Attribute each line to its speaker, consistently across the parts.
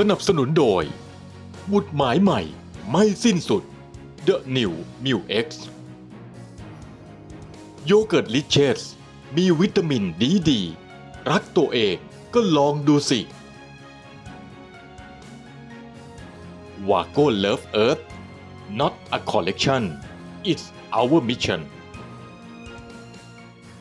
Speaker 1: สนับสนุนโดยบุตรหมายใหม่ไม่สิ้นสุด The New m u X โยเกิร์ตลิเชสมีวิตามินดีดี รักตัวเองก็ลองดูสิวาโก้ Love Earth not a collection it's our mission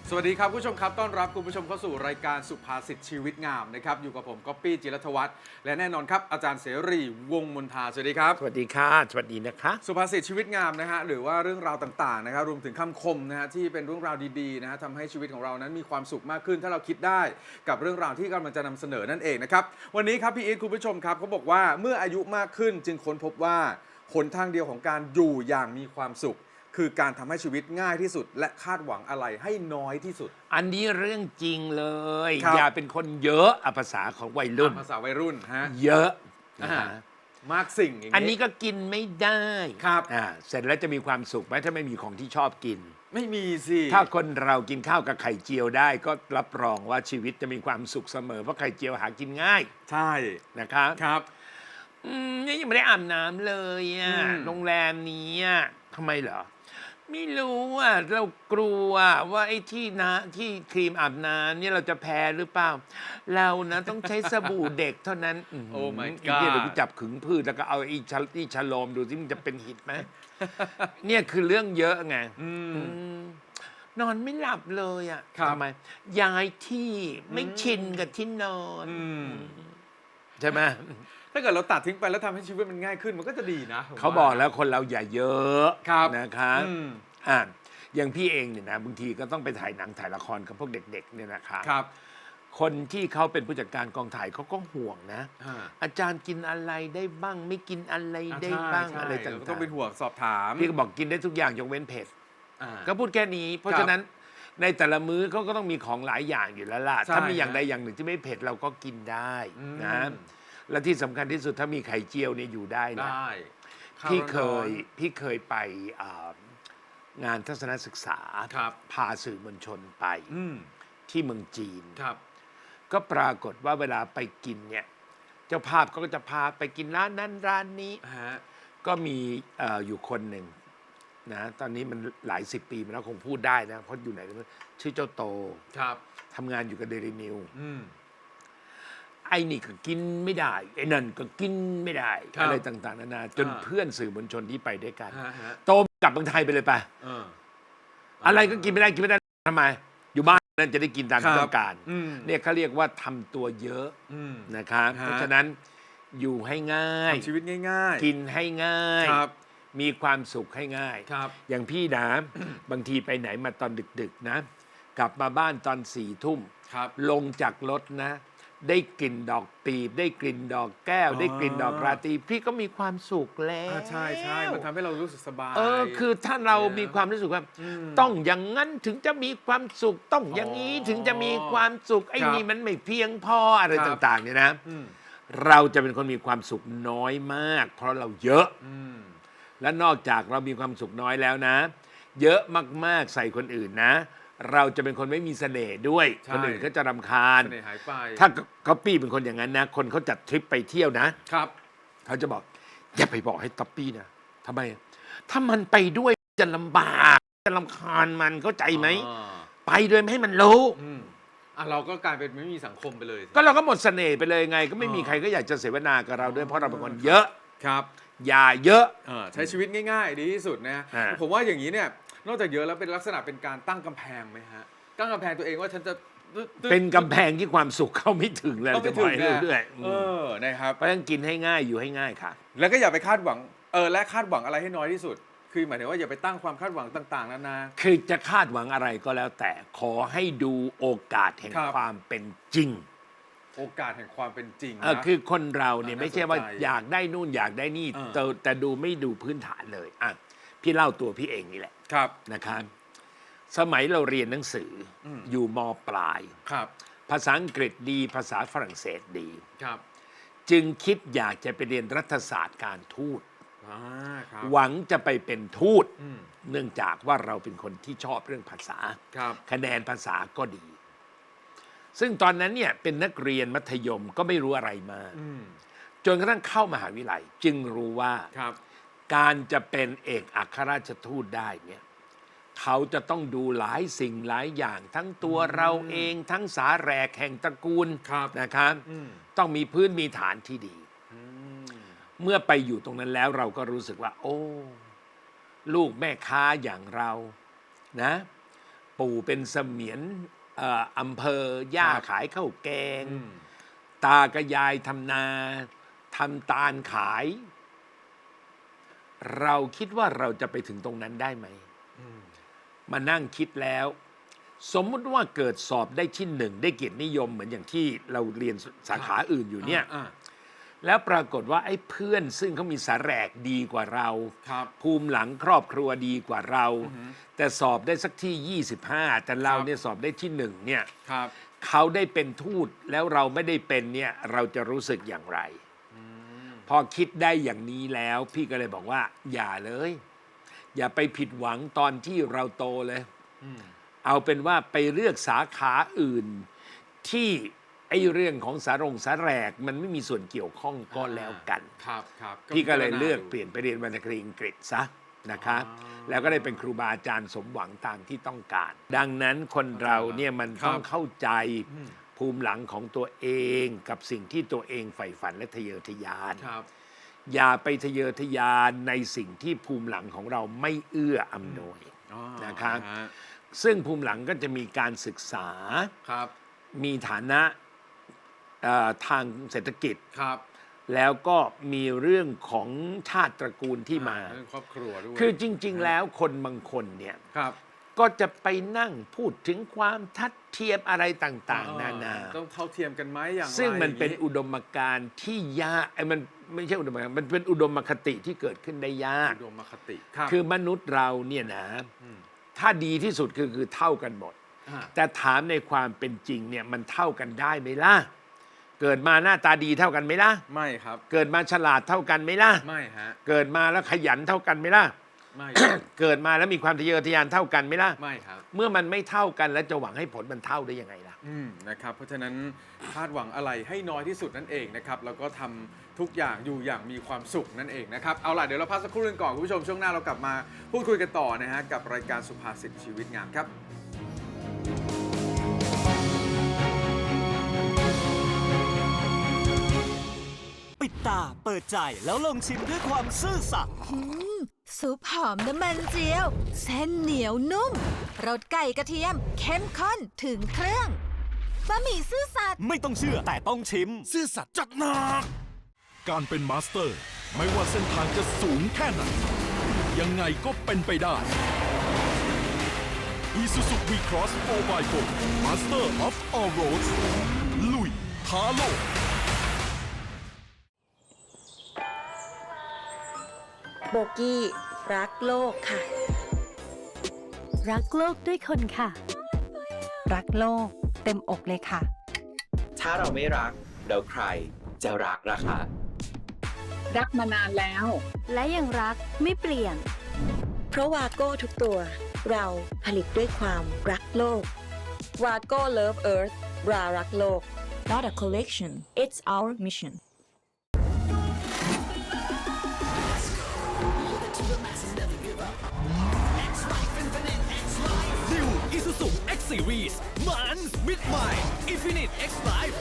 Speaker 2: สวัสดีครับคุณผู้ชมครับต้อนรับคุณผู้ชมเข้าสู่รายการสุภาษิตชีวิตงามนะครับอยู่กับผมก๊อปปี้จิรัตวัฒน์และแน่นอนครับอาจารย์เสรีวงศ์มนทาสวัสดีครับ
Speaker 3: สวัสดีค่ะ สวัสดีนะคะ
Speaker 2: สุภาษิตชีวิตงามนะฮะหรือว่าเรื่องราวต่างๆนะครับรวมถึงคำคมนะฮะที่เป็นเรื่องราวดีๆนะฮะทำให้ชีวิตของเรานั้นมีความสุขมากขึ้น ถ้าเราคิดได้กับเรื่องราวที่กำลังจะนำเสนอนั่นเองนะครับวันนี้ครับพี่อีทคุณผู้ชมครับเขาบอกว่าเมื่ออายุมากขึ้นจึงค้นพบว่าหนทางเดียวของการอยู่อย่างมีความสุข คือการทำให้ชีวิตง่ายที่สุด และคาดหวังอะไรให้น้อยที่สุด
Speaker 3: อันนี้เรื่องจริงเลย
Speaker 2: ครับ
Speaker 3: อย่าเป็นคนเยอะอะภาษาของวัยรุ่น
Speaker 2: ภาษาวัยรุ่นฮะ
Speaker 3: เยอะนะ
Speaker 2: อ่า
Speaker 3: ฮะ
Speaker 2: มากสิ่งอย่าง
Speaker 3: อันนี้ก็กินไม่ได้
Speaker 2: ครับ
Speaker 3: อ่าเสร็จแล้วจะมีความสุขไหมถ้าไม่มีของที่ชอบกิน
Speaker 2: ไม่มีสิ
Speaker 3: ถ้าคนเรากินข้าวกับไข่เจียวได้ ก็รับรองว่าชีวิตจะมีความสุขเสมอเพราะไข่เจียวหากินง่าย
Speaker 2: ใช่
Speaker 3: นะครับ
Speaker 2: ครับ
Speaker 3: อืมนี่ยังไม่ได้อาบน้ำเลยอะ
Speaker 2: อืม
Speaker 3: โรงแรมนี้อะทำไมเหรอ ไม่รู้อะเรากลัวว่าไอ้ที่นะที่ครีมอาบน้ำเนี่ยเราจะแพ้หรือเปล่า เรานะต้องใช้สบู่เด็กเท่านั้น
Speaker 2: โอ้ my
Speaker 3: ไอ้เหี้ย
Speaker 2: god
Speaker 3: เดี๋ยวกูจับขึงพืชแล้วก็เอาไอ้ชะไอ้ชะโลมดูสิมันจะเป็นหิตไหม เนี่ยคือเรื่องเยอะไง
Speaker 2: อืม
Speaker 3: อืมนอนไม่หลับเลยอะ
Speaker 2: ครับ
Speaker 3: ทำไมย้ายที่ไม่ชินกับที่นอน
Speaker 2: อืม
Speaker 3: ใช่ไหม
Speaker 2: ถ้าเกิดเราตัดทิ้งไปแล้วทำให้ชีวิตมันง่ายขึ้นมันก็จะดีนะผม
Speaker 3: เขาบอกแล้วคนเราอย่าเยอะ
Speaker 2: ครับ
Speaker 3: นะคะ
Speaker 2: อืม
Speaker 3: อ่าอย่างพี่เองเนี่ยนะบางทีก็ต้องไปถ่ายหนังถ่ายละครกับพวกเด็ก ๆ เนี่ยนะคะ
Speaker 2: ครับ
Speaker 3: คนที่เขาเป็นผู้จัดการกองถ่ายเขาก็ห่วงนะ
Speaker 2: อ่า
Speaker 3: อาจารย์กินอะไรได้บ้างไม่กินอะไร
Speaker 2: อ่า
Speaker 3: ได้
Speaker 2: ใช่
Speaker 3: บ้าง
Speaker 2: ใช่
Speaker 3: อะไรต่
Speaker 2: เก็าต้องเป็น
Speaker 3: ง
Speaker 2: ห่วงสอบถาม
Speaker 3: ๆพี่ก็บอกกินได้ทุกอย่างยกเว้นเผ็ด
Speaker 2: อ่า
Speaker 3: ก็พูดแค่นี้ เพราะ
Speaker 2: ครับ
Speaker 3: ฉะนั้นในแต่ละมื้อเขาก็ต้องมีของหลายอย่างอยู่แล้วล่ะ
Speaker 2: ใช่
Speaker 3: ถ้ามีอย่างใดอย่างหนึ่งที่ไม่เผ็ดเราก็กินได้
Speaker 2: อืม
Speaker 3: นะ และที่สำคัญที่สุดถ้ามีไข่เจียวเนี่ยอยู่ได้นะ
Speaker 2: ได้ข้าว
Speaker 3: พี่เค
Speaker 2: ร้อยน
Speaker 3: พี่เคยไปอ่างานทัศนศึกษา
Speaker 2: ครับ
Speaker 3: พาสื่อมวลชนไป
Speaker 2: อืม
Speaker 3: ที่เมืองจีน
Speaker 2: ครับ
Speaker 3: ก็ปรากฏว่าเวลาไปกินเนี่ยเจ้าภาพก็จะพาไปกินร้านนั้นร้านนี้
Speaker 2: ฮะ
Speaker 3: ก็มีเอ่ออยู่คนหนึ่งนะตอนนี้มันหลายสิบปีมาแล้วคงพูดได้นะเพราะอยู่ไหนก็ไม่รู้ชื่อเจ้าโต
Speaker 2: ครับ
Speaker 3: ทำงานอยู่กับเดลินิว
Speaker 2: อืม
Speaker 3: ไอ้นี่ก็กินไม่ได้ไอ้นั่นก็กินไม่ได้
Speaker 2: ครับ
Speaker 3: อะไรต่างๆนานาจน
Speaker 2: อ่า
Speaker 3: เพื่อนสื่อมวลชนที่ไปด้วยกัน
Speaker 2: ฮะฮะ
Speaker 3: โตกลับเมืองไทยไปเลยไป
Speaker 2: เออ
Speaker 3: อะไรก็กินไม่ได้กินไม่ได้ทำไม อยู่บ้านนั่นจะได้กินตามที่
Speaker 2: ครับ
Speaker 3: ต้องการ
Speaker 2: อืม
Speaker 3: เนี่ยเขาเรียกว่าทำตัวเยอะ
Speaker 2: อืม
Speaker 3: นะครับ
Speaker 2: ฮะ
Speaker 3: เพราะฉะนั้นอยู่ให้ง่าย
Speaker 2: ทำชีวิตง่าย
Speaker 3: กินให้ง่าย
Speaker 2: ครับ
Speaker 3: มีความสุขให้ง่าย
Speaker 2: ครับ
Speaker 3: อย่างพี่นะ บางทีไปไหนมาตอนดึก ๆ นะ กลับมาบ้านตอนสี่ทุ่ม
Speaker 2: ครับ
Speaker 3: ลงจากรถนะ ได้กลิ่นดอกปีบ ได้กลิ่นดอกแก้ว
Speaker 2: อ๋อ
Speaker 3: ได้กลิ่นดอกราตรีพี่ก็มีความสุขแล้ว
Speaker 2: อ่าใช่ใช่มันทำให้เรารู้สึกสบาย
Speaker 3: เออคือถ้าเรา
Speaker 2: เนี่ย
Speaker 3: มีความรู้สึกว่า
Speaker 2: อืม
Speaker 3: ต้องอย่างนั้นถึงจะมีความสุขต้องอย่างนี้
Speaker 2: อ๋อ
Speaker 3: ถึงจะมีความสุขไอ้
Speaker 2: ครับ
Speaker 3: นี่มันไม่เพียงพออะไร
Speaker 2: ครับ
Speaker 3: ต่างๆเนี่ยนะ
Speaker 2: อืม
Speaker 3: เราจะเป็นคนมีความสุขน้อยมาก เพราะเราเยอะ
Speaker 2: อืม
Speaker 3: และนอกจากเรามีความสุขน้อยแล้วนะ เยอะมากๆใส่คนอื่นนะ เราจะเป็นคนไม่มีเสน่ห์ด้วย
Speaker 2: ใช่
Speaker 3: คนอื่นก็จะรำคาญ
Speaker 2: เสน่ห์หายไป
Speaker 3: ถ้าก๊อปปี้เป็นคนอย่างนั้นนะ คนเขาจัดทริปไปเที่ยวนะ
Speaker 2: ครับ
Speaker 3: เขาจะบอก อย่าไปบอกให้ต๊อปปี้นะทำไม ถ้ามันไปด้วยจะลำบาก จะลำคาญมันเข้าใจไหม
Speaker 2: อ่า
Speaker 3: ไปโดยไม่ให้มันรู้
Speaker 2: อืมอะเราก็กลายเป็นไม่มีสังคมไปเลยสิ
Speaker 3: ก็เราก็หมดเสน่ห์ไปเลยไง ก็ไม่มี
Speaker 2: อ๋อ
Speaker 3: ใครก็อยากจะเสวนากับเราด้วยเพราะเราเป็นคนเยอะ
Speaker 2: ครับ
Speaker 3: อย่าเยอะ
Speaker 2: เออใช้ชีวิตง่าย ๆ ดีที่สุดนะ
Speaker 3: อ่า
Speaker 2: ผมว่าอย่างนี้เนี่ย นอกจากเยอะแล้วเป็นลักษณะเป็นการตั้งกำแพงไหมฮะ ตั้งกำแพงตัวเองว่าฉันจะตึ๊ดตึ๊ด
Speaker 3: เป็นกำแพงที่ความสุขเข้าไม่ถึงเลย
Speaker 2: ต้องไป
Speaker 3: จะบ
Speaker 2: ถึ
Speaker 3: อก
Speaker 2: ง
Speaker 3: ให้
Speaker 2: เนี่ย
Speaker 3: เรื่อยๆ
Speaker 2: เออนะครับ
Speaker 3: เพราะฉะนั้นกินให้ง่ายอยู่ให้ง่ายค่ะ
Speaker 2: แล้วก็อย่าไปคาดหวัง เออ และคาดหวังอะไรให้น้อยที่สุด คือหมายถึงว่าอย่าไปตั้งความคาดหวังต่างๆนานา
Speaker 3: คือจะคาดหวังอะไรก็แล้วแต่ขอให้ดูโอกาสแห่ง
Speaker 2: ครับ
Speaker 3: ความเป็นจริง
Speaker 2: โอกาสแห่งความเป็นจริง
Speaker 3: เออ
Speaker 2: นะ
Speaker 3: คือคนเราเนี่ย
Speaker 2: น่า
Speaker 3: ไม่ใช่ว่า
Speaker 2: สนใจ
Speaker 3: อยากได้นู่นอยากได้นี่
Speaker 2: เออ
Speaker 3: แต่แต่ดูไม่ดูพื้นฐานเลยอะ พี่เล่าตัวพี่เองนี่แหละ
Speaker 2: ครับ
Speaker 3: นะครับสมัยเราเรียนหนังสืออ
Speaker 2: ม
Speaker 3: อยู่มปลาย
Speaker 2: ครับ
Speaker 3: ภาษาอังกฤษดีภาษาฝรั่งเศสดี
Speaker 2: ครับ
Speaker 3: จึงคิดอยากจะไปเรียนรัฐศาสตร์การทูต
Speaker 2: อ่าครับ
Speaker 3: หวังจะไปเป็นทูต
Speaker 2: อืม
Speaker 3: เนื่องจากว่าเราเป็นคนที่ชอบเรื่องภาษา
Speaker 2: ครับ
Speaker 3: คะแนนภาษาก็ดี ซึ่งตอนนั้นเนี่ยเป็นนักเรียนมัธยมก็ไม่รู้อะไรมาก
Speaker 2: อืม
Speaker 3: จนกระทั่งเข้ามหาวิทยาลัย จึงรู้ว่า
Speaker 2: ครับ
Speaker 3: การจะเป็นเอกอัครราชทูตได้เนี่ยเขาจะต้องดูหลายสิ่งหลายอย่างทั้งตัวเราเองทั้งสาแหรกแห่งตระกูล
Speaker 2: ครับ
Speaker 3: นะครับ
Speaker 2: อืม
Speaker 3: ต้องมีพื้นมีฐานที่ดี
Speaker 2: อืม
Speaker 3: เมื่อไปอยู่ตรงนั้นแล้วเราก็รู้สึกว่า โอ้ ลูกแม่ค้าอย่างเรานะ ปู่เป็นเสมียนเอ่ออำเภอย่าขายข้าวแกง
Speaker 2: อืม
Speaker 3: ตากับยายทำนาทำตาลขาย เราคิดว่าเราจะไปถึงตรงนั้นได้ไหม
Speaker 2: อืม
Speaker 3: มานั่งคิดแล้ว สมมุติว่าเกิดสอบได้ที่หนึ่งได้เกียรตินิยมเหมือนอย่างที่เราเรียนสาขาอื่นอยู่เนี่ย
Speaker 2: อ่า
Speaker 3: แล้วปรากฏว่าไอ้เพื่อนซึ่งเขามีสาแหรกดีกว่าเรา
Speaker 2: ครับ
Speaker 3: ภูมิหลังครอบครัวดีกว่าเรา
Speaker 2: อือหือ
Speaker 3: แต่สอบได้สักที่ 25 แต่เรา
Speaker 2: ครับ
Speaker 3: เนี่ยสอบได้ที่หนึ่งเนี่ย
Speaker 2: ครับ
Speaker 3: เขาได้เป็นทูตแล้วเราไม่ได้เป็นเนี่ยเราจะรู้สึกอย่างไร
Speaker 2: อืม
Speaker 3: พอคิดได้อย่างนี้แล้ว พี่ก็เลยบอกว่า อย่าเลย อย่าไปผิดหวังตอนที่เราโตเลย
Speaker 2: อืม
Speaker 3: เอาเป็นว่าไปเลือกสาขาอื่น ที่ไอ้เรื่องของสารงสาแรก มันไม่มีส่วนเกี่ยวข้องก็แล้วกัน
Speaker 2: ครับครับ
Speaker 3: พี่ก็เลยเลือก
Speaker 2: พิจารณา
Speaker 3: เปลี่ยนไปเรียนวรรณคดีอังกฤษซะนะคะ
Speaker 2: อ๋อ
Speaker 3: แล้วก็ได้เป็นครูบาอาจารย์สมหวังตามที่ต้องการ ดังนั้นคนเราเนี่ยมัน
Speaker 2: ครับ
Speaker 3: ต้องเข้าใจ
Speaker 2: อืม
Speaker 3: ภูมิหลังของตัวเองกับสิ่งที่ตัวเองใฝ่ฝันและทะเยอทะยาน
Speaker 2: ครับ
Speaker 3: อย่าไปทะเยอทะยานในสิ่งที่ภูมิหลังของเราไม่เอื้ออำนวย
Speaker 2: อ๋อ
Speaker 3: นะครับ
Speaker 2: ฮะ
Speaker 3: ซึ่งภูมิหลังก็จะมีการศึกษา
Speaker 2: ครับ
Speaker 3: มีฐานะเอ่อทางเศรษฐกิจ
Speaker 2: ครับ
Speaker 3: แล้วก็มีเรื่องของชาติตระกูลที่มา
Speaker 2: อ่เรื่องครอบครัวด้วย
Speaker 3: คือจริง ๆ แล้วคนบางคนเนี่ย
Speaker 2: ครับ
Speaker 3: ก็จะไปนั่งพูดถึงความทัดเทียมอะไรต่างๆ นานา
Speaker 2: ต้องเท่าเทียมกันไหมอย่างไร
Speaker 3: ซึ่งมันเป็น
Speaker 2: อย่าง
Speaker 3: อุดมการณ์ที่ยากไอ้มันไม่ใช่อุดมการณ์มันเป็นอุดมคติที่เกิดขึ้นได้ยาก
Speaker 2: อุดมคติครับ
Speaker 3: คือมนุษย์เราเนี่ยนะ
Speaker 2: ม
Speaker 3: ถ้าดีที่สุดคือคือเท่ากันหมด
Speaker 2: อ่า
Speaker 3: แต่ถามในความเป็นจริงเนี่ยมันเท่ากันได้ไหมล่ะ เกิดมาหน้าตาดีเท่ากันไหมล่ะ
Speaker 2: ไม่ครับ
Speaker 3: เกิดมาฉลาดเท่ากันไหมล่ะ
Speaker 2: ไม่ฮะ
Speaker 3: เกิดมาแล้วขยันเท่ากันไหมล่ะ
Speaker 2: ไม่
Speaker 3: เกิดมาแล้วมีความทะเยอทะยานเท่ากันไหมล่ะ
Speaker 2: ไม่ครับ
Speaker 3: เมื่อมันไม่เท่ากันแล้วจะหวังให้ผลมันเท่าได้ยังไงล่ะ
Speaker 2: อืมนะครับ เพราะฉะนั้นคาดหวังอะไรให้น้อยที่สุดนั่นเองนะครับ แล้วก็ทำทุกอย่างอยู่อย่างมีความสุขนั่นเองนะครับ เอาล่ะ เดี๋ยวเราพักสักครู่หนึงก่อนคุณผู้ชมช่วงหน้าเรากลับมาพูดคุยกันต่อนะฮะกับรายการสุภาษิตชีวิตงามครับ
Speaker 4: ปิดตาเปิดใจแล้วลองชิมด้วยความซื่อสัตย์
Speaker 5: อืม ซุปหอมน้ำมันเจียว เส้นเหนียวนุ่มรสไก่กระเทียม เข้มข้นถึงเครื่องบะหมี่ซื่อสัตย์
Speaker 4: ไม่ต้องเชื่อแต่ต้องชิม
Speaker 6: ซื่อสัตย์จัดหนักการเป็นมาสเตอร์ ไม่ว่าเส้นทางจะสูงแค่ไหน ยังไงก็เป็นไปได้ Isuzu V-Cross 4x4 Master of All Roads ลุยท้าโลก
Speaker 7: โบกี้รักโลกค่ะ
Speaker 8: รักโลกด้วยคนค่ะ รักโลกเต็มอกเลยค่ะ
Speaker 9: ถ้าเราไม่รักแล้วใครจะรักล่ะคะ
Speaker 10: รักมานานแล้ว
Speaker 8: และยังรักไม่เปลี่ยน
Speaker 7: เพราะวาโก้ทุกตัว เราผลิตด้วยความรักโลกวาโก้ Love Earth รารักโลก
Speaker 5: not a collection it's our mission
Speaker 4: Series มันมิดใหม่ Infinite X Life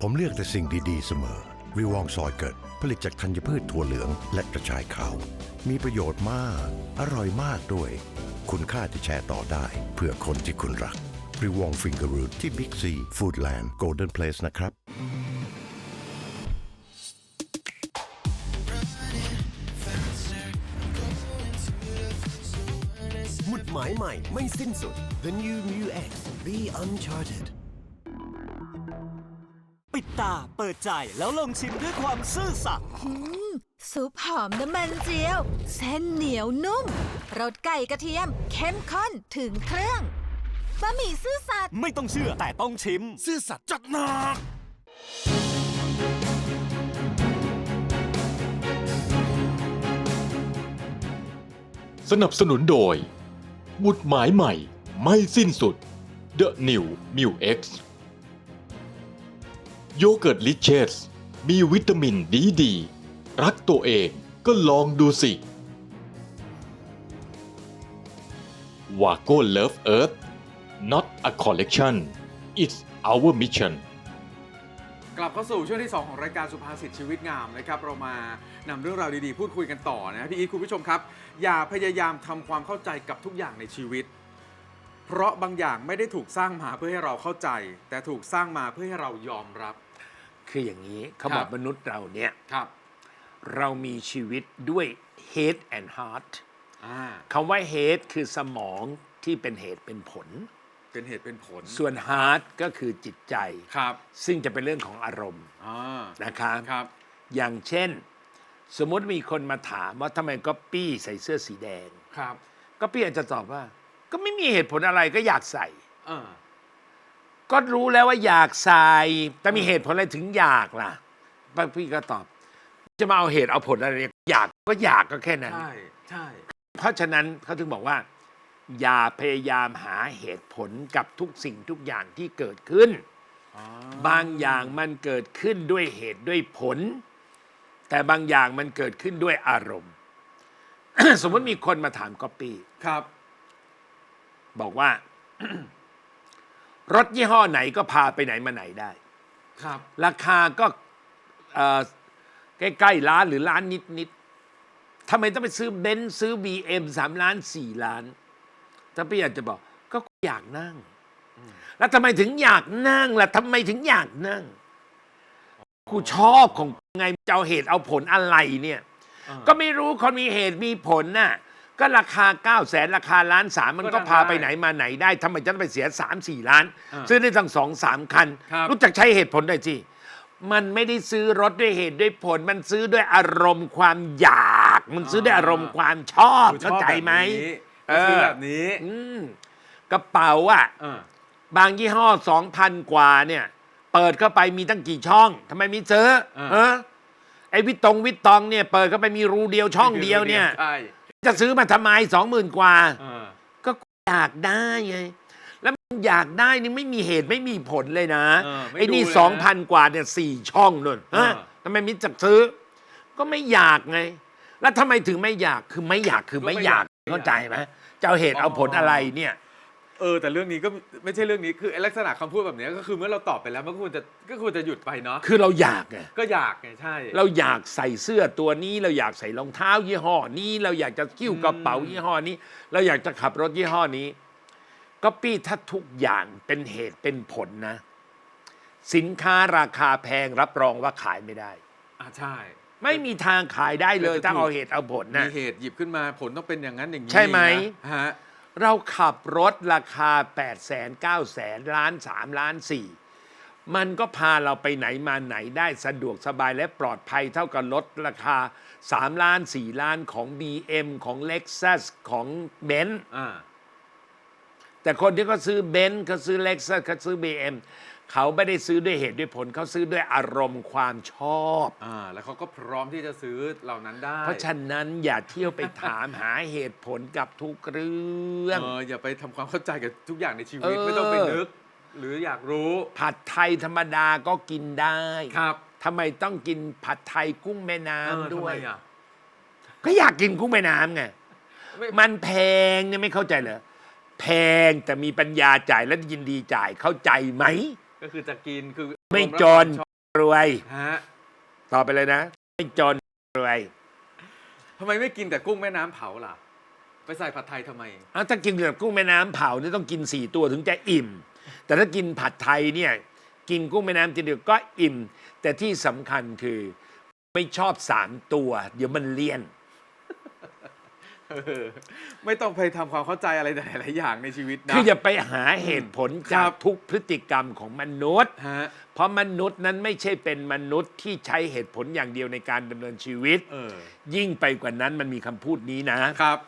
Speaker 11: ผมเลือกแต่สิ่งดีๆเสมอ วิวองซอยเกิด ผลิตจากธัญพืชถั่วเหลืองและกระชายขาว มีประโยชน์มาก อร่อยมากด้วย คุณค่าที่แชร์ต่อได้ เพื่อคนที่คุณรัก วิวองฟิงเกอร์รูทที่บิ๊กซีฟู้ดแลนด์โกลเด้นเพลสนะครับ
Speaker 4: หมุดหมายใหม่ไม่สิ้นสุด The New Mu X Be Uncharted ปิดตาเปิดใจแล้วลองชิมด้วยความซื่อสัตย์
Speaker 5: อืมซุปหอมน้ำมันเจียว เส้นเหนียวนุ่มรสไก่กระเทียม เข้มข้นถึงเครื่องบะหมี่ซื่อสัตย์
Speaker 4: ไม่ต้องเชื่อแต่ต้องชิม
Speaker 6: ซื่อสัตย์จัดหนัก
Speaker 1: สนับสนุนโดยห มุดหมายใหม่ ไม่สิ้นสุด The New m u X โยเกิร์ตลิเชสมีวิตามินดีดี รักตัวเองก็ลองดูสิวาโก้เลิฟเอิร์ธ not a collection it's our mission
Speaker 2: กลับเข้าสู่ช่วงที่ 2 ของรายการสุภาษิตชีวิตงามนะครับ เรามานำเรื่องราวดีๆ พูดคุยกันต่อนะพี่อีทคุณผู้ชมครับ อย่าพยายามทำความเข้าใจกับทุกอย่างในชีวิต เพราะบางอย่างไม่ได้ถูกสร้างมาเพื่อให้เราเข้าใจ แต่ถูกสร้างมาเพื่อให้เรายอมรับ
Speaker 3: คืออย่างนี้เขาบอ
Speaker 2: ครั
Speaker 3: ก
Speaker 2: บ
Speaker 3: มนุษย์เราเนี่ย
Speaker 2: ครับ
Speaker 3: เรามีชีวิตด้วย head and heart
Speaker 2: อ่า
Speaker 3: คำว่า head คือสมองที่เป็นเหตุเป็นผล
Speaker 2: เป็นเหตุเป็นผล
Speaker 3: ส่วน heart ก็คือจิตใจ
Speaker 2: ครับ
Speaker 3: ซึ่งจะเป็นเรื่องของอารมณ์
Speaker 2: อ่า
Speaker 3: นะครับ
Speaker 2: ครับ
Speaker 3: อย่างเช่น สมมติมีคนมาถามว่าทำไมก๊อปปี้ใส่เสื้อสีแดง
Speaker 2: ครับ
Speaker 3: ก๊อปปี้อาจจะตอบว่า ก็ไม่มีเหตุผลอะไรก็อยากใส่
Speaker 2: อ่า
Speaker 3: ก็รู้แล้วว่าอยากใส่แต่มีเหตุผลอะไรถึงอยากล่ะป้าพี่ก็ตอบ จะมาเอาเหตุเอาผลอะไรเนี่ยอยากก็อยากก็แค่นั้น
Speaker 2: ใช่ใช่
Speaker 3: เพราะฉะนั้นเขาถึงบอกว่า อย่าพยายามหาเหตุผลกับทุกสิ่งทุกอย่างที่เกิดขึ้น
Speaker 2: อ่า
Speaker 3: บางอย่างมันเกิดขึ้นด้วยเหตุด้วยผล แต่บางอย่างมันเกิดขึ้นด้วยอารมณ์ สมมติมีคนมาถามก๊อปปี้
Speaker 2: ครับ
Speaker 3: บอกว่า รถยี่ห้อไหนก็พาไปไหนมาไหนได้
Speaker 2: ครับ
Speaker 3: ราคาก็เอ่อใกล้ๆล้านหรือล้านนิดๆทำไมต้องไปซื้อเบนซ์ซื้อ BM สามล้านสี่ล้านถ้าพี่อยากจะบอก ก็อยากนั่ง แล้วทำไมถึงอยากนั่งล่ะทำไมถึงอยากนั่ง กูชอบของ ไงจะเอาเหตุเอาผลอะไรเนี่ย
Speaker 2: อ่า
Speaker 3: ก็ไม่รู้คนมีเหตุมีผลน่ะก็ราคา9ก้าแสนราคาล้านสามมัน
Speaker 2: ก็
Speaker 3: ก็
Speaker 2: ได้
Speaker 3: พาไปไหนมาไหนได้ทำไมจะต้องไปเสียสามสี่ล้าน
Speaker 2: อ่า
Speaker 3: ซื้อได้ตั้งสองสามคัน
Speaker 2: ครับ
Speaker 3: รู้จักใช้เหตุผลหน่อยสิมันไม่ได้ซื้อรถด้วยเหตุด้วยผล มันซื้อด้วยอารมณ์ความอยาก มันซื้อด้วยอารมณ์ความชอบ
Speaker 2: กูช
Speaker 3: เข้า
Speaker 2: อบ
Speaker 3: ใจไหม
Speaker 2: แบบนี้ก็ซื้อแบบนี้
Speaker 3: อืมกระเป๋าอะ
Speaker 2: อ่า
Speaker 3: บางยี่ห้อสองพันกว่าเนี่ย เปิดเข้าไปมีตั้งกี่ช่องทำไมไมีซื้ออาเออไอ้วิตตงวิตตองเนี่ยเปิดเข้าไปมีรูเดียวช่องเดียวเนี่ย
Speaker 2: ใช่
Speaker 3: จะซื้อมาทำไมสองหมื่นกว่า
Speaker 2: อ่า
Speaker 3: ก็อยากได้ไง แล้วมันอยากได้นี่ไม่มีเหตุไม่มีผลเลยนะ
Speaker 2: เออไม่
Speaker 3: ไอ้นี่
Speaker 2: ดูเลยนะ
Speaker 3: สองพันกว่าเนี่ยสี่ช่องนู่น
Speaker 2: เออ
Speaker 3: ฮะทำไมมิจะซื้อ ก็ไม่อยากไง แล้วทำไมถึงไม่อยากคือไม่อยากคือไม่อยากเข้าใจไหมจะเอาเหตุเอาผลอะไรเนี่ย
Speaker 2: เออแต่เรื่องนี้ก็ไม่ใช่เรื่องนี้คือไอ้ลักษณะคำพูดแบบเนี้ยก็คือเมื่อเราตอบไปแล้วมันก็ควรจะก็ควรจะหยุดไปเนาะ
Speaker 3: คือเราอยากไง
Speaker 2: ก็อยากไงใช่
Speaker 3: เราอยากใส่เสื้อตัวนี้ เราอยากใส่รองเท้ายี่ห้อนี้ เราอยากจะคิ้วกระเป๋ายี่ห้อนี้ เราอยากจะขับรถยี่ห้อนี้ก็ปี้ถ้าทุกอย่างเป็นเหตุเป็นผลนะ สินค้าราคาแพงรับรองว่าขายไม่ได้
Speaker 2: อ่าใช่
Speaker 3: ไม่มีทางขายได้เลย ถ้าเอาเหตุเอาผล
Speaker 2: มี
Speaker 3: นะ
Speaker 2: เหตุหยิบขึ้นมาผลต้องเป็นอย่างนั้นอย่างนี้
Speaker 3: ใช่ไหม
Speaker 2: นะฮะ
Speaker 3: เราขับรถราคา 8 0 0แสน9แสนล้าน3ล้าน4มันก็พาเราไปไหนมาไหนได้สะดวกสบายและปลอดภัยเท่ากับรถราคา 3 ล้าน 4 ล้านของ BM ของ Lexus ของ b e n z แต่คนที่เขาซื้อเบนซ์เขาซื้อ Lexus เขาซื้อ BM เขาไม่ได้ซื้อด้วยเหตุด้วยผล เขาซื้อด้วยอารมณ์ความชอบ
Speaker 2: อ่าแล้วเขาก็พร้อมที่จะซื้อเหล่านั้นได้
Speaker 3: เพราะฉะนั้นอย่าเที่ยวไปถามหาเหตุผลกับทุกเรื่อง
Speaker 2: เอออย่าไปทำความเข้าใจกับทุกอย่างในชีวิต
Speaker 3: เออ
Speaker 2: ไม่ต้องไปนึก หรืออยากรู้
Speaker 3: ผัดไทยธรรมดาก็กินได้
Speaker 2: ครับ
Speaker 3: ทำไมต้องกินผัดไทยกุ้งแม่
Speaker 2: เออ
Speaker 3: น้ำ
Speaker 2: ทำ
Speaker 3: ด้ว
Speaker 2: ไม
Speaker 3: ย
Speaker 2: อะ
Speaker 3: ก็อยากกินกุ้งแม่น้ำไง
Speaker 2: ไม่
Speaker 3: มันแพงเนี่ยไม่เข้าใจเหรอ แพงแต่มีปัญญาจ่ายและยินดีจ่ายเข้าใจไหม
Speaker 2: ก็คือจะกินคือ
Speaker 3: ไม่จน
Speaker 2: ชอบ
Speaker 3: รวย
Speaker 2: ฮะ
Speaker 3: ต่อไปเลยนะ ไม่จนรวย
Speaker 2: ทำไมไม่กินแต่กุ้งแม่น้ำเผาล่ะ ไปใส่ผัดไทยทำไม
Speaker 3: เอาถ้ากินแบบกุ้งแม่น้ำเผาเนี่ยต้องกินสี่ตัวถึงจะอิ่ม แต่ถ้ากินผัดไทยเนี่ย กินกุ้งแม่น้ำทีเดียวก็อิ่ม แต่ที่สำคัญคือไม่ชอบสามตัว เดี๋ยวมันเลี่ยน
Speaker 2: เออ ไม่ต้องไปทำความเข้าใจอะไรหลายๆอย่างในชีวิตนะ
Speaker 3: คืออย่าไปหาเหตุผล
Speaker 2: ครั
Speaker 3: จาก
Speaker 2: บ
Speaker 3: ทุกพฤติกรรมของมนุษย์
Speaker 2: ฮะ
Speaker 3: เพราะมนุษย์นั้นไม่ใช่เป็นมนุษย์ที่ใช้เหตุผลอย่างเดียวในการดำเนินชีวิต
Speaker 2: เออ
Speaker 3: ยิ่งไปกว่านั้นมันมีคำพูดนี้นะ
Speaker 2: ครับ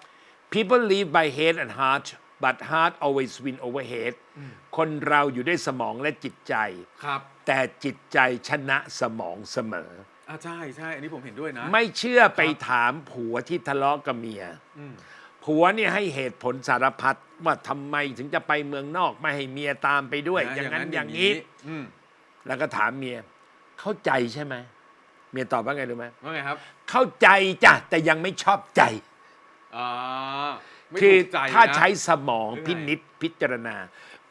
Speaker 3: people live by head and heart but heart always win over head คนเราอยู่ด้วยสมองและจิตใจ
Speaker 2: ครับ
Speaker 3: แต่จิตใจชนะสมองเสมอ
Speaker 2: อ่าใช่ใช่อันนี้ผมเห็นด้วยนะ
Speaker 3: ไม่เชื่อไปถามผัวที่ทะเลาะกับเมีย
Speaker 2: อืม
Speaker 3: ผัวเนี่ยให้เหตุผลสารพัดว่าทำไมถึงจะไปเมืองนอกไม่ให้เมียตามไปด้วย
Speaker 2: นะ
Speaker 3: อย่างนั้น
Speaker 2: อ
Speaker 3: อย่าง
Speaker 2: นี้
Speaker 3: นี้
Speaker 2: อืม
Speaker 3: แล้วก็ถามเมีย เข้าใจใช่ไหมเมียตอบว่าไงรู้ไหม
Speaker 2: ว่าไงครับ
Speaker 3: เข้าใจจ้ะแต่ยังไม่ชอบใจ
Speaker 2: อ่าไม่
Speaker 3: คือ
Speaker 2: ถูกใจ
Speaker 3: ถ้า
Speaker 2: นะ
Speaker 3: ใช้สมอง
Speaker 2: หรือไง
Speaker 3: พินิษพิจารณา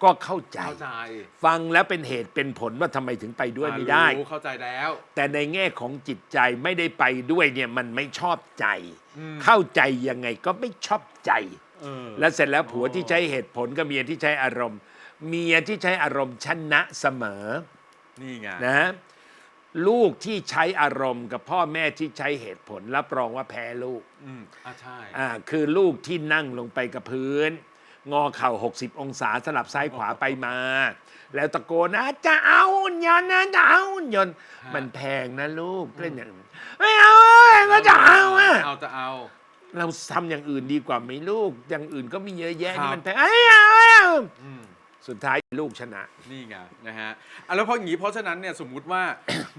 Speaker 3: ก็เข้าใจ
Speaker 2: เข้าใจ
Speaker 3: ฟังแล้วเป็นเหตุเป็นผลว่าทำไมถึงไปด้วยไม่ได้
Speaker 2: รู้เข้าใจแล้ว
Speaker 3: แต่ในแง่ของจิตใจไม่ได้ไปด้วยเนี่ยมันไม่ชอบใจ
Speaker 2: อืม
Speaker 3: เข้าใจยังไงก็ไม่ชอบใจ
Speaker 2: เออ
Speaker 3: และเสร็จแล้วผัว
Speaker 2: อ๋อ
Speaker 3: ที่ใช้เหตุผลกับเมียที่ใช้อารมณ์ เมียที่ใช้อารมณ์ชนะเสมอ
Speaker 2: นี่ไง
Speaker 3: นะลูกที่ใช้อารมณ์กับพ่อแม่ที่ใช้เหตุผลรับรองว่าแพ้ลูก
Speaker 2: อืมอะใช่
Speaker 3: อ่าคือลูกที่นั่งลงไปกับพื้น งอเข่า 60 องศาสลับซ้ายขวาไปมา แล้วตะโกนนะจะเอาหุ่นยนต์นะจะเอาหุ่นยนต์มันแพงนะลูกเล่นอย่างนั้นไม่เอาเอ้ยก็จะเอาอะ
Speaker 2: เอาจะเอา
Speaker 3: เราทำอย่างอื่นดีกว่าไหมลูก อย่างอื่นก็มีเยอะแยะ
Speaker 2: ครับ
Speaker 3: นี่มันแพงเอ้ยเอาไม่เอา
Speaker 2: อืม
Speaker 3: สุดท้ายลูกชนะ
Speaker 2: นี่ไงนะฮะอะแล้วพออย่างนี้เพราะฉะนั้นเนี่ยสมมุติว่า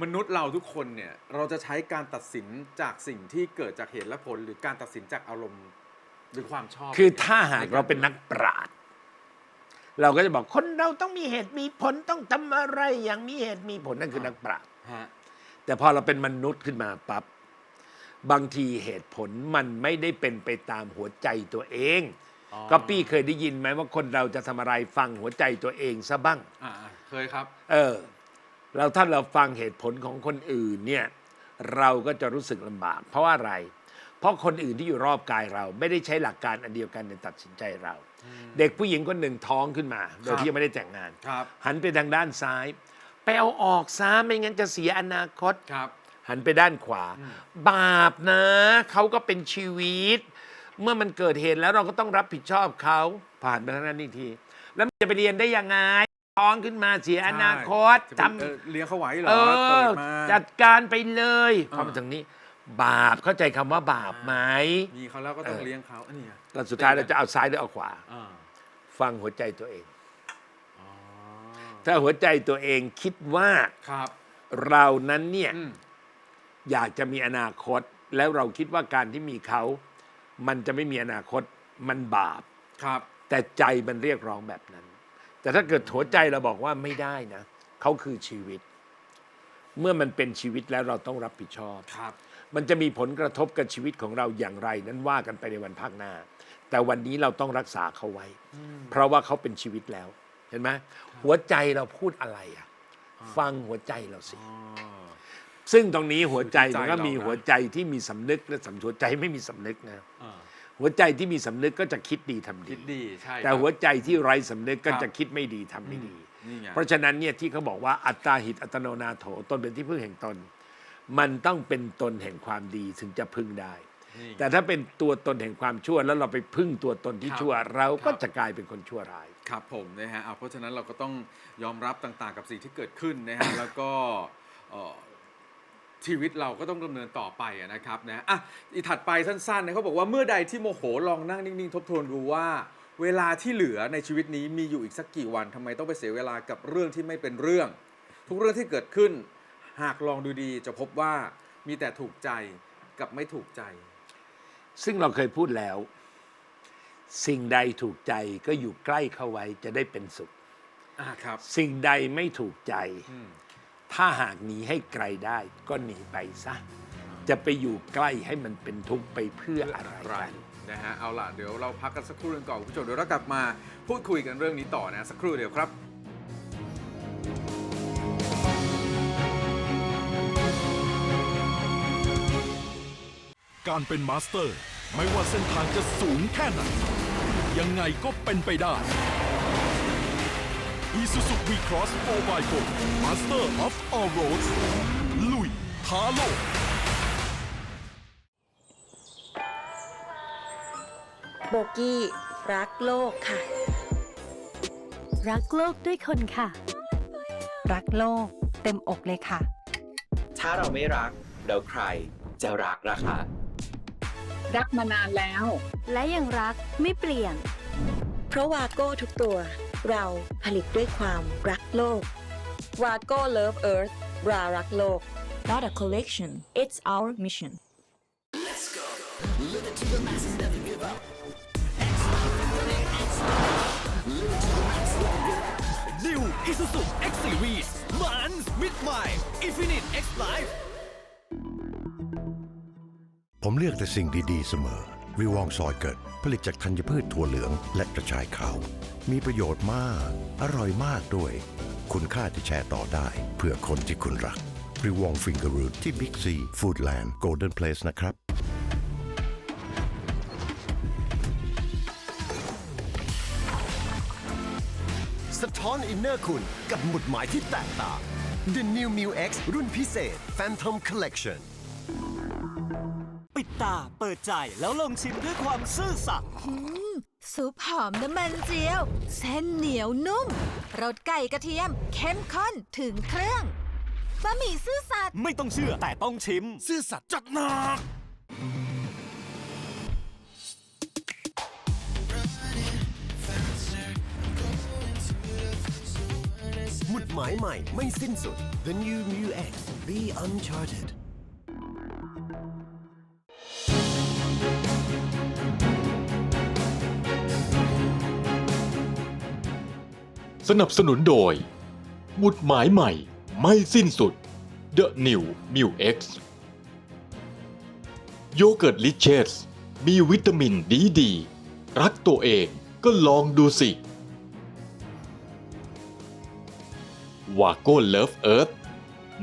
Speaker 2: มนุษย์เราทุกคนเนี่ยเราจะใช้การตัดสินจากสิ่งที่เกิดจากเหตุและผล หรือการตัดสินจากอารมณ์ หรือความชอบ
Speaker 3: คือถ้าหากเราเป็นนักปราชญ์เราก็จะบอกคนเราต้องมีเหตุมีผลต้องทำอะไรอย่างมีเหตุมีผลนั่นคือนักปราชญ์
Speaker 2: ฮะ
Speaker 3: แต่พอเราเป็นมนุษย์ขึ้นมาปั๊บบางทีเหตุผลมันไม่ได้เป็นไปตามหัวใจตัวเอง
Speaker 2: อ๋อ
Speaker 3: ก็ปี้เคยได้ยินไหมว่าคนเราจะทำอะไรฟังหัวใจตัวเองซะบ้าง
Speaker 2: อ่าเคยครับ
Speaker 3: เออ เราถ้าเราฟังเหตุผลของคนอื่นเนี่ย เราก็จะรู้สึกลำบาก เพราะว่าอะไร เพราะคนอื่นที่อยู่รอบกายเรา ไม่ได้ใช้หลักการอันเดียวกันในตัดสินใจเรา เด็กผู้หญิงคนหนึ่งท้องขึ้นมา โดยที่ยังไม่ได้แต่งงาน
Speaker 2: ครับ
Speaker 3: หันไปทางด้านซ้าย ไปเอาออกซะไม่งั้นจะเสียอนาคต
Speaker 2: ครับ
Speaker 3: หันไปด้านขวา บาปนะเขาก็เป็นชีวิต เมื่อมันเกิดเหตุแล้วเราก็ต้องรับผิดชอบเขาผ่านไปทางนั้นอีกที แล้วมันจะไปเรียนได้ยังไงท้องขึ้นมาเสียอนาคต
Speaker 2: จะ
Speaker 3: ท
Speaker 2: ไปเออเลี้ยงเขาไหวเหรำ
Speaker 3: เอ
Speaker 2: อเกิ
Speaker 3: อ
Speaker 2: ดมา
Speaker 3: จัดการไปเลย
Speaker 2: เออ
Speaker 3: พอมาถึงนี้ บาปเข้าใจคำว่าบาปไหม
Speaker 2: มีเขาแล้วก็ต้อง
Speaker 3: เออ
Speaker 2: เลี้ยงเขาอันนี้ไง
Speaker 3: แล้วสุดท้ายเราจะเอาซ้ายหรือเอาขวา
Speaker 2: อ่า
Speaker 3: ฟังหัวใจตัวเอง
Speaker 2: อ๋อ
Speaker 3: ถ้าหัวใจตัวเองคิดว่า
Speaker 2: ครับ
Speaker 3: เรานั้นเนี่ย
Speaker 2: อืม
Speaker 3: อยากจะมีอนาคต แล้วเราคิดว่าการที่มีเขา มันจะไม่มีอนาคตมันบาป
Speaker 2: ครับ
Speaker 3: แต่ใจมันเรียกร้องแบบนั้น แต่ถ้าเกิดหัวใจเราบอกว่าไม่ได้นะเขาคือชีวิต เมื่อมันเป็นชีวิตแล้วเราต้องรับผิดชอบ
Speaker 2: ครับ
Speaker 3: มันจะมีผลกระทบกับชีวิตของเราอย่างไร นั้นว่ากันไปในวันภาคหน้า แต่วันนี้เราต้องรักษาเขาไว้ เพราะว่าเขาเป็นชีวิตแล้วเห็นไหมหัวใจเราพูดอะไรอะฟังหัวใจเราสิ
Speaker 2: อ๋อ
Speaker 3: ซึ่งตรงนี้หัวใจ
Speaker 2: หัวใจ
Speaker 3: มันก็มี
Speaker 2: เรานะ
Speaker 3: หัวใจที่มีสำนึกและสำหัวใจไม่มีสำนึกนะ
Speaker 2: อ่า
Speaker 3: หัวใจที่มีสำนึกก็จะคิดดีทำ
Speaker 2: คิ
Speaker 3: ดี
Speaker 2: ดดีใช่
Speaker 3: แต่
Speaker 2: ครับ
Speaker 3: หัวใจที่ไร้สำนึกก็
Speaker 2: ครับ
Speaker 3: จะคิดไม่ดีทำไม่ดี
Speaker 2: นี่ไง
Speaker 3: เพราะฉะนั้นเนี่ยที่เขาบอกว่าอัตตาหิตอัตโนนาโถตนเป็นที่พึ่งแห่งตน มันต้องเป็นตนแห่งความดีถึงจะพึ่งได้
Speaker 2: นี่ไง
Speaker 3: แต่ถ้าเป็นตัวตนแห่งความชั่วแล้วเราไปพึ่งตัวตนที่
Speaker 2: ครับ
Speaker 3: ชั่ว เราก็
Speaker 2: ครับ
Speaker 3: จะกลายเป็นคนชั่วร้าย
Speaker 2: ครับผมนะฮะเอาเพราะฉะนั้นเราก็ต้องยอมรับต่างๆ กับสิ่งที่เกิดขึ้นนะฮะ แล้วก็เอ่อชีวิตเราก็ต้องดำเนินต่อไปอะนะครับนะอะอีถัดไปสั้นๆนะเขาบอกว่าเมื่อใดที่โมโหลองนั่งนิ่งๆ ทบทวนดูว่า เวลาที่เหลือในชีวิตนี้มีอยู่อีกสักกี่วันทำไมต้องไปเสียเวลากับเรื่องที่ไม่เป็นเรื่อง ทุกเรื่องที่เกิดขึ้น หากลองดูดีจะพบว่ามีแต่ถูกใจกับไม่ถูกใจ
Speaker 3: ซึ่งเราเคยพูดแล้ว สิ่งใดถูกใจก็อยู่ใกล้เข้าไว้จะได้เป็นสุข
Speaker 2: อ่าครับ
Speaker 3: สิ่งใดไม่ถูกใจ
Speaker 2: อืม
Speaker 3: ถ้าหากหนีให้ไกลได้ก็หนีไปซะ จะไปอยู่ใกล้ให้มันเป็นทุกข์ไปเพื่ออะไร
Speaker 2: ไร
Speaker 3: กัน
Speaker 2: นะฮะ เอาล่ะ เดี๋ยวเราพักกันสักครู่หนึงก่อนคุณผู้ชมเดี๋ยวเรากลับมาพูดคุยกันเรื่องนี้ต่อนะ สักครู่เดียวครับ
Speaker 6: การเป็นมาสเตอร์ ไม่ว่าเส้นทางจะสูงแค่ไหน ยังไงก็เป็นไปได้ Isuzu V-Cross 4x4 Master of All Roads ลุยท้าโลก
Speaker 7: โบกี้รักโลกค่ะ
Speaker 8: รักโลกด้วยคนค่ะ รักโลกเต็มอกเลยค่ะ
Speaker 9: ถ้าเราไม่รักแล้วใครจะรักล่ะคะ
Speaker 10: รักมานานแล้ว
Speaker 8: และยังรักไม่เปลี่ยน
Speaker 7: เพราะวาโก้ทุกตัว เราผลิตด้วยความรักโลก วาโก้ Love Earth รารักโลก
Speaker 5: Not a collection it's our mission
Speaker 4: นี่ New Isuzu X Series มันมิดใหม่ Infinite X Life
Speaker 11: ผมเลือกแต่สิ่งดีๆเสมอ วิวองซอยเกิด ผลิตจากธัญพืชถั่วเหลืองและกระชายขาว มีประโยชน์มาก อร่อยมากด้วย คุณค่าที่แชร์ต่อได้ เพื่อคนที่คุณรัก วิวองฟิงเกอร์รูทที่บิ๊กซีฟู้ดแลนด์โกลเด้นเพลสนะครับ
Speaker 12: สะท้อนอินเนอร์คุณกับหมุดหมายที่แตกต่าง The New m u X รุ่นพิเศษ Phantom Collection
Speaker 13: ตาเปิดใจแล้วลองชิมด้วยความซื่อสัตย์
Speaker 5: อืมซุปหอมน้ำมันเจียว เส้นเหนียวนุ่มรสไก่กระเทียม เข้มข้นถึงเครื่องบะหมี่ซื่อสัตย์
Speaker 13: ไม่ต้องเชื่อแต่ต้องชิม
Speaker 6: ซื่อสัตย์จัดหนัก
Speaker 12: หมุดหมายใหม่ไม่สิ้นสุด The New m u X Be Uncharted
Speaker 1: สนับสนุนโดยหมุดหมายใหม่ไม่สิ้นสุด The New m u X โยเกิร์ตลิเชสมีวิตามินดีดี รักตัวเองก็ลองดูสิวาโก้ Love Earth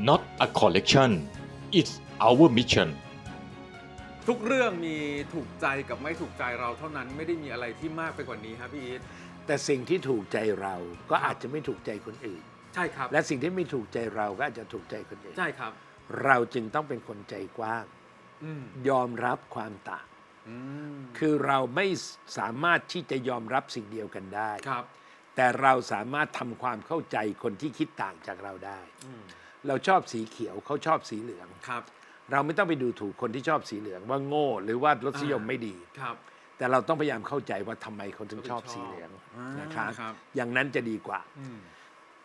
Speaker 1: not a collection it's our mission
Speaker 2: ทุกเรื่องมีถูกใจกับไม่ถูกใจเราเท่านั้นไม่ได้มีอะไรที่มากไปกว่านี้ครับพี่อีท
Speaker 3: แต่สิ่งที่ถูกใจเราก็อาจจะไม่ถูกใจคนอื่น
Speaker 2: ใช่ครับ
Speaker 3: และสิ่งที่ไม่ถูกใจเราก็อาจจะถูกใจคนอื่น
Speaker 2: ใช่ครับ
Speaker 3: เราจึงต้องเป็นคนใจกว้าง
Speaker 2: อืม
Speaker 3: ยอมรับความต่าง
Speaker 2: อืม
Speaker 3: คือเราไม่สามารถที่จะยอมรับสิ่งเดียวกันได้
Speaker 2: ครับ
Speaker 3: แต่เราสามารถทำความเข้าใจคนที่คิดต่างจากเราได้
Speaker 2: อืม
Speaker 3: เราชอบสีเขียวเขาชอบสีเหลือง
Speaker 2: ครับ
Speaker 3: เราไม่ต้องไปดูถูกคนที่ชอบสีเหลืองว่าโง่ หรือว่ารสนิยมไม่ดี
Speaker 2: ครับ
Speaker 3: แต่เราต้องพยายามเข้าใจว่าทำไมเขาถึงชอบสีเหลือง
Speaker 2: อ่าน
Speaker 3: นะครับ
Speaker 2: ครับ
Speaker 3: อย่างนั้นจะดีกว่า
Speaker 2: อืม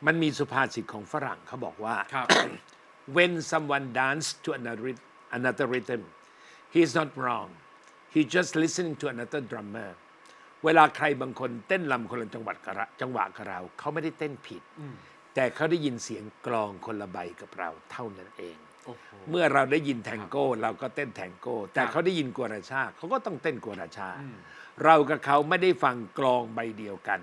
Speaker 3: มันมีสุภาษิตของฝรั่งเขาบอกว่า
Speaker 2: ครับ
Speaker 3: when someone dance to another ryth- another rhythm he is not wrong he just listening to another drummer เวลาใครบางคนเต้นลำคนละจังหวัดกับเราจังหวะกับเรา เขาไม่ได้เต้นผิด แต่เขาได้ยินเสียงกลองคนละใบกับเราเท่านั้นเอง
Speaker 2: โอ้โห
Speaker 3: เมื่อเราได้ยินแทงโก้เราก็เต้นแทงโก้ แต่
Speaker 2: ครับ
Speaker 3: เขาได้ยินกัวราชาเขาก็ต้องเต้นกัวราชา
Speaker 2: อืม
Speaker 3: เรากับเขาไม่ได้ฟังกลองใบเดียวกัน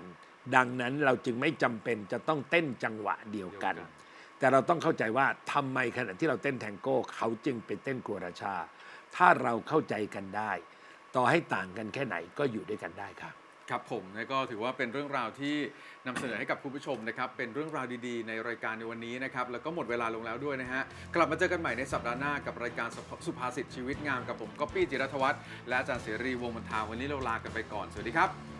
Speaker 3: ดังนั้นเราจึงไม่จำเป็นจะต้องเต้นจังหวะเดียวกัน แต่เราต้องเข้าใจว่าทำไมขณะที่เราเต้นแทงโก้ เขาจึงไปเต้นกัวราชา ถ้าเราเข้าใจกันได้ ต่อให้ต่างกันแค่ไหนก็อยู่ด้วยกันได้ครับ
Speaker 2: ครับผมนะก็ถือว่าเป็นเรื่องราวที่นำเสนอให้กับคุณผู้ชมนะครับ เป็นเรื่องราวดีๆ ในรายการในวันนี้นะครับ แล้วก็หมดเวลาลงแล้วด้วยนะฮะ กลับมาเจอกันใหม่ในสัปดาห์หน้ากับรายการสุภาษิตชีวิตงามกับผมก๊อปปี้จิรัตวัฒน์และอาจารย์เสรีวงศ์บรรทาวันนี้เราลากันไปก่อน สวัสดีครับ